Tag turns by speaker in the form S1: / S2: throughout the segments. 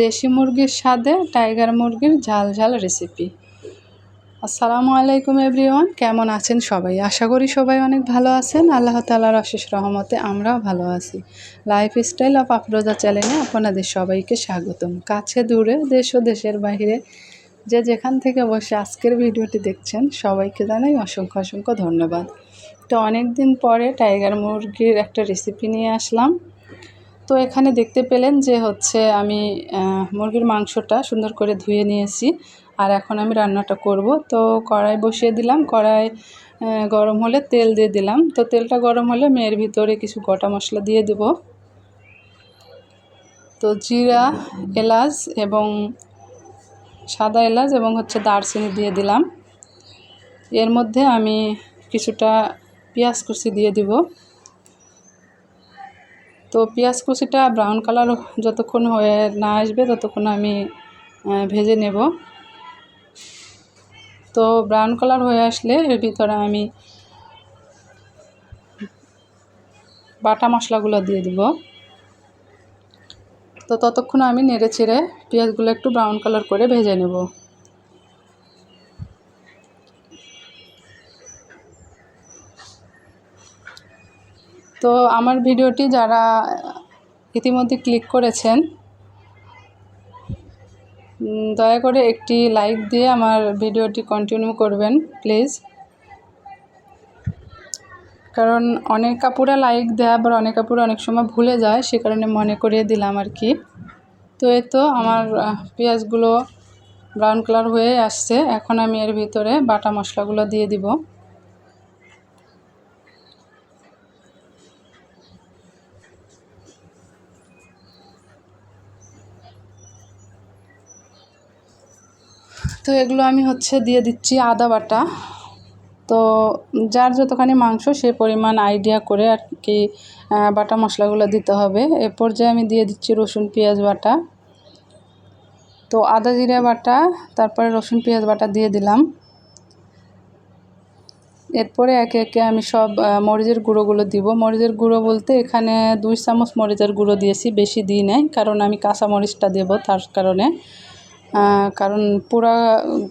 S1: দেশি মুরগির স্বাদে টাইগার মুরগির ঝাল ঝাল রেসিপি আসসালামু আলাইকুম এভরিওয়ান কেমন আছেন সবাই? আশা করি সবাই অনেক ভালো আছেন। আল্লাহ তালার অশেষ রহমতে আমরাও ভালো আছি। লাইফ স্টাইল অফ আফরোজা চ্যানেলে আপনাদের সবাইকে স্বাগতম। কাছে দূরে, দেশ ও দেশের বাইরে যে যেখান থেকে বসে আজকের ভিডিওটি দেখছেন, সবাইকে জানাই অসংখ্য অসংখ্য ধন্যবাদ। তো অনেক দিন পরে টাইগার মুরগির একটা রেসিপি নিয়ে আসলাম। তো এখানে দেখতে পেলেন যে হচ্ছে আমি মুরগির মাংসটা সুন্দর করে ধুয়ে নিয়েছি আর এখন আমি রান্নাটা করব। তো কড়াই বসিয়ে দিলাম, কড়াই গরম হলে তেল দিয়ে দিলাম। তো তেলটা গরম হলে মেয়ের ভিতরে কিছু গোটা মশলা দিয়ে দেব। তো জিরা, এলাচ এবং সাদা এলাচ এবং হচ্ছে দারচিনি দিয়ে দিলাম। এর মধ্যে আমি কিছুটা পেঁয়াজ কুচি দিয়ে দিব। তো পেঁয়াজ কুচিটা ব্রাউন কালার যতক্ষণ হয়ে না আসবে ততক্ষণ আমি ভেজে নেব। তো ব্রাউন কালার হয়ে আসলে এর ভিতরে আমি বাটা মশলাগুলো দিয়ে দিব। তো ততক্ষণ আমি নেড়ে ছেড়ে পেঁয়াজগুলো একটু ব্রাউন কালার করে ভেজে নেব। তো আমার ভিডিওটি যারা ইতিমধ্যে ক্লিক করেছেন দয়া করে একটি লাইক দিয়ে আমার ভিডিওটি কন্টিনিউ করবেন প্লিজ কারণ অনেক কাপুরা লাইক দেয়, আবার অনেক কাপুরা অনেক সময় ভুলে যায়, সে কারণে মনে করিয়ে দিলাম আর কি। তো এ তো আমার পেঁয়াজগুলো ব্রাউন কালার হয়ে আসছে, এখন আমি এর ভিতরে বাটা মশলাগুলো দিয়ে দিব। তো এগুলো আমি হচ্ছে দিয়ে দিচ্ছি আদা বাটা। তো যার যতখানি মাংস সে পরিমাণ আইডিয়া করে আর কি বাটা মশলাগুলো দিতে হবে। এ পর্যায়ে আমি দিয়ে দিচ্ছি রসুন, পেঁয়াজ বাটা। তো আদা জিরা বাটা, তারপরে রসুন, পেঁয়াজ বাটা দিয়ে দিলাম। এরপরে একে একে আমি সব মরিচের গুঁড়োগুলো দিব। মরিচের গুঁড়ো বলতে এখানে দুই চামচ মরিচের গুঁড়ো দিয়েছি, বেশি দিই নাই, কারণ আমি কাঁচা মরিচটা দেবো তার কারণে। কারণ পুরা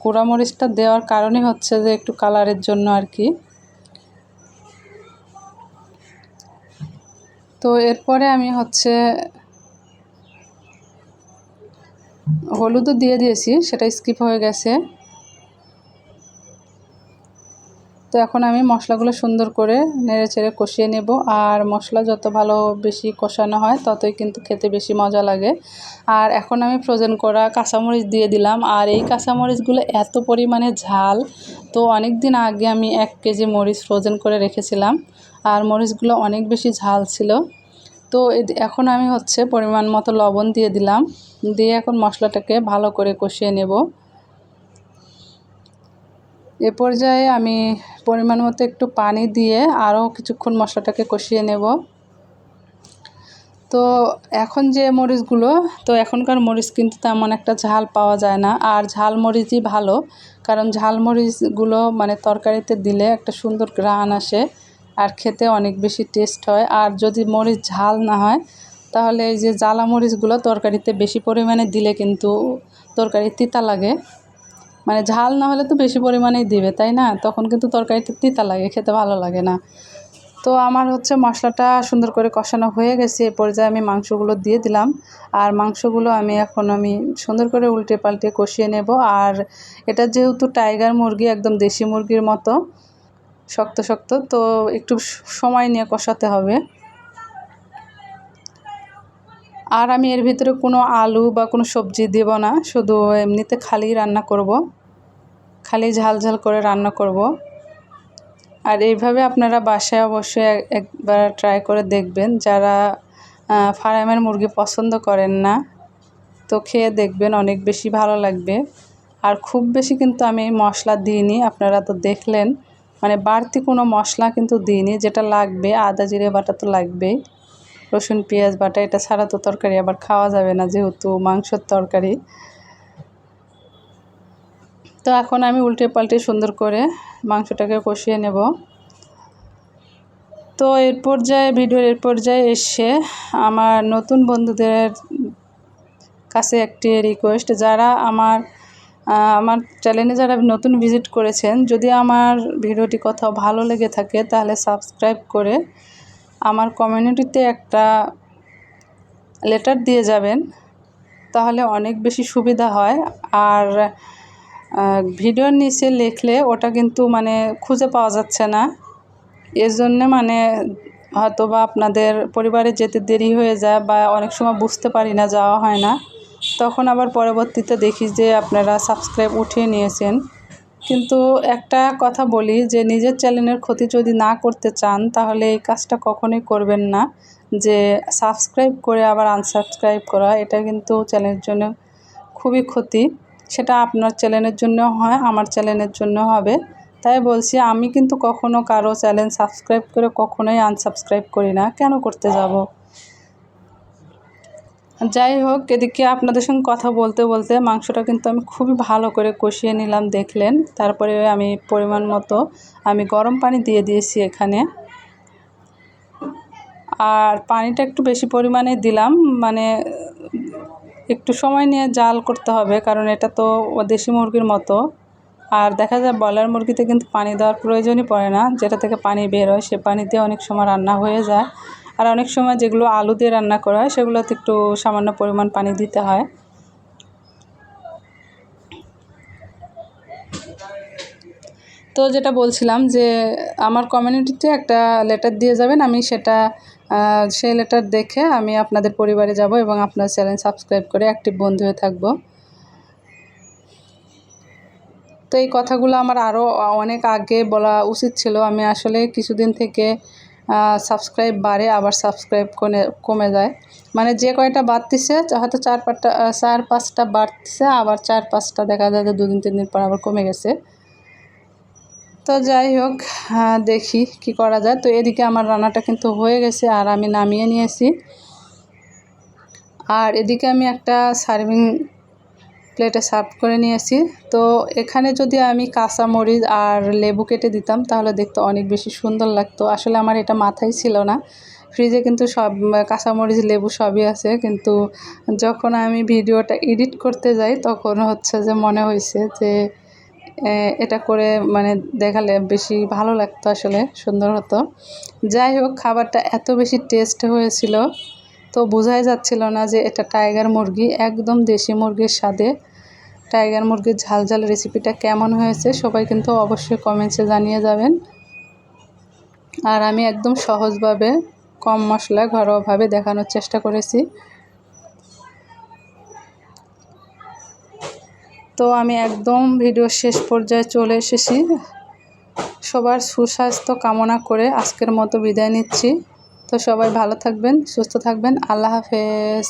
S1: গুঁড়ামরিচটা দেওয়ার কারণে হচ্ছে যে একটু কালারের জন্য আর কি। তো এরপরে আমি হচ্ছে হলুদও দিয়ে দিয়েছি, সেটা স্কিপ হয়ে গেছে। তো এখন আমি মশলাগুলো সুন্দর করে নেড়ে চেড়ে কষিয়ে নেব। আর মশলা যত ভালো বেশি কষানো হয়, ততই কিন্তু খেতে বেশি মজা লাগে। আর এখন আমি ফ্রোজেন করা কাঁচামরিচ দিয়ে দিলাম। আর এই কাঁচামরিচগুলো এত পরিমাণে ঝাল, তো অনেক দিন আগে আমি এক কেজি মরিচ ফ্রোজেন করে রেখেছিলাম। আর মরিচগুলো অনেক বেশি ঝাল ছিল। তো এখন আমি হচ্ছে পরিমাণ মতো লবণ দিয়ে দিলাম। দিয়ে এখন মশলাটাকে ভালো করে কষিয়ে নেব। এ পর্যায়ে আমি পরিমাণ মতো একটু পানি দিয়ে আরও কিছুক্ষণ মশলাটাকে কষিয়ে নেব। তো এখন যে মরিচগুলো, তো এখনকার মরিচ কিন্তু তেমন একটা ঝাল পাওয়া যায় না। আর ঝাল মরিচই ভালো, কারণ ঝাল মরিচগুলো মানে তরকারিতে দিলে একটা সুন্দর গ্রান আসে আর খেতে অনেক বেশি টেস্ট হয়। আর যদি মরিচ ঝাল না হয়, তাহলে এই যে জ্বালা মরিচগুলো তরকারিতে বেশি পরিমাণে দিলে কিন্তু তরকারি তিতা লাগে। মানে ঝাল না হলে তো বেশি পরিমাণেই দিবে, তাই না? তখন কিন্তু তরকারিটা তিতা লাগে, খেতে ভালো লাগে না। তো আমার হচ্ছে মশলাটা সুন্দর করে কষানো হয়ে গেছে, এ পর্যায়ে আমি মাংসগুলো দিয়ে দিলাম। আর মাংসগুলো আমি এখন আমি সুন্দর করে উল্টে পাল্টে কষিয়ে নেব। আর এটা যেহেতু টাইগার মুরগি, একদম দেশি মুরগির মতো, শক্ত শক্ত, তো একটু সময় নিয়ে কষাতে হবে। আর আমি এর ভিতরে কোনো আলু বা কোনো সবজি দেব না, শুধু এমনিতে খালি রান্না করব। খালি ঝাল ঝাল করে রান্না করব। আর এইভাবে আপনারা বাসায় অবশ্যই একবার ট্রাই করে দেখবেন। যারা ফার্মের মুরগি পছন্দ করেন না, তো খেয়ে দেখবেন অনেক বেশি ভালো লাগবে। আর খুব বেশি কিন্তু আমি মশলা দিইনি, আপনারা তো দেখলেন। মানে বাড়তি কোনো মশলা কিন্তু দিইনি, যেটা লাগবে, আদা, জিরে বাটা তো লাগবেই। রসুন, পেঁয়াজ বাটা, এটা ছাড়া তো তরকারি আবার খাওয়া যাবে না, যেহেতু মাংসর তরকারি। তো এখন আমি উল্টে পাল্টে সুন্দর করে মাংসটাকে কষিয়ে নেব। তো এর পর্যায়ে, ভিডিওর এর পর্যায়ে এসে আমার নতুন বন্ধুদের কাছে একটি রিকোয়েস্ট যারা আমার আমার চ্যানেলে যারা নতুন ভিজিট করেছেন, যদি আমার ভিডিওটি কোথাও ভালো লেগে থাকে, তাহলে সাবস্ক্রাইব করে আমার কমিউনিটিতে একটা লেটার দিয়ে যাবেন। তাহলে অনেক বেশি সুবিধা হয়। আর ভিডিওর নিচে লিখলে ওটা কিন্তু মানে খুঁজে পাওয়া যাচ্ছে না। এর জন্যে মানে হয়তো বা আপনাদের পরিবারে যেতে দেরি হয়ে যায় বা অনেক সময় বুঝতে পারি না, যাওয়া হয় না। তখন আবার পরবর্তীতে দেখি যে আপনারা সাবস্ক্রাইব উঠিয়ে নিয়েছেন। কিন্তু একটা কথা বলি যে নিজের চ্যানেলের ক্ষতি যদি না করতে চান, তাহলে এই কাজটা কখনোই করবেন না। যে সাবস্ক্রাইব করে আবার আনসাবস্ক্রাইব করা, এটা কিন্তু চ্যানেলের জন্য খুবই ক্ষতি। সেটা আপনার চ্যানেলের জন্য হয়, আমার চ্যানেলের জন্য হবে। তাই বলছি, আমি কিন্তু কখনো কারও চ্যানেল সাবস্ক্রাইব করে কখনোই আনসাবস্ক্রাইব করি না। কেন করতে যাব? যাই হোক, এদিকে আপনাদের সঙ্গে কথা বলতে বলতে মাংসটা কিন্তু আমি খুবই ভালো করে কষিয়ে নিলাম, দেখলেন। তারপরে আমি পরিমাণ মতো আমি গরম পানি দিয়ে দিয়েছি এখানে। আর পানিটা একটু বেশি পরিমাণে দিলাম মানে একটু সময় নিয়ে জাল করতে হবে, কারণ এটা তো দেশি মুরগির মতো। আর দেখা যায় ব্রয়লার মুরগিতে কিন্তু পানি দেওয়ার প্রয়োজনই পড়ে না, যেটা থেকে পানি বের হয়, সে পানিতে অনেক সময় রান্না হয়ে যায়। আর অনেক সময় যেগুলো আলু দিয়ে রান্না করা হয়, সেগুলোতে একটু সামান্য পরিমাণ পানি দিতে হয়। তো যেটা বলছিলাম যে, আমার কমিউনিটিতে একটা লেটার দিয়ে যাবেন, আমি সেটা সেই লেটার দেখে আমি আপনাদের পরিবারে যাব এবং আপনার চ্যানেল সাবস্ক্রাইব করে অ্যাক্টিভ বন্ধু হয়ে থাকব। তো এই কথাগুলো আমার আরও অনেক আগে বলা উচিত ছিল। আমি আসলে কিছুদিন থেকে সাবস্ক্রাইব বাড়ে, আবার সাবস্ক্রাইব কমে কমে যায়। মানে যে কয়টা বাড়তিছে, হয়তো চার পাঁচটা চার পাঁচটা বাড়তিছে, আবার চার পাঁচটা দেখা যায় যে দুদিন, তিন দিন পর আবার কমে গেছে। তো যাই হোক দেখি কি করা যায়। তো এদিকে আমার রান্নাটা কিন্তু হয়ে গেছে আর আমি নামিয়ে নিয়েছি। আর এদিকে আমি একটা সার্ভিং প্লেটে সার্ভ করে নিয়েছি। তো এখানে যদি আমি কাঁচা মরিচ আর লেবু কেটে দিতাম, তাহলে দেখতে অনেক বেশি সুন্দর লাগতো। আসলে আমার এটা মাথায় ছিল না। ফ্রিজে কিন্তু সব কাঁচামরিচ লেবু সবই আছে। কিন্তু যখন আমি ভিডিওটা এডিট করতে যাই, তখন হচ্ছে যে মনে হয়েছে যে এটা করে মানে দেখালে বেশি ভালো লাগতো আসলে, সুন্দর হতো। যাই হোক, খাবারটা এত বেশি টেস্ট হয়েছিল, তো বোঝাই যাচ্ছিল না যে এটা টাইগার মুরগি, একদম দেশি মুরগির স্বাদে। টাইগার মুরগির ঝাল ঝাল রেসিপিটা কেমন হয়েছে সবাই কিন্তু অবশ্যই কমেন্টসে জানিয়ে যাবেন। আর আমি একদম সহজভাবে কম মশলায় ঘরোয়াভাবে দেখানোর চেষ্টা করেছি। তো আমি একদম ভিডিও শেষ পর্যায়ে চলে এসেছি। সবার সুস্বাস্থ্য কামনা করে আজকের মতো বিদায় নিচ্ছি। তো সবাই ভালো থাকবেন, সুস্থ থাকবেন। আল্লাহ হাফেজ।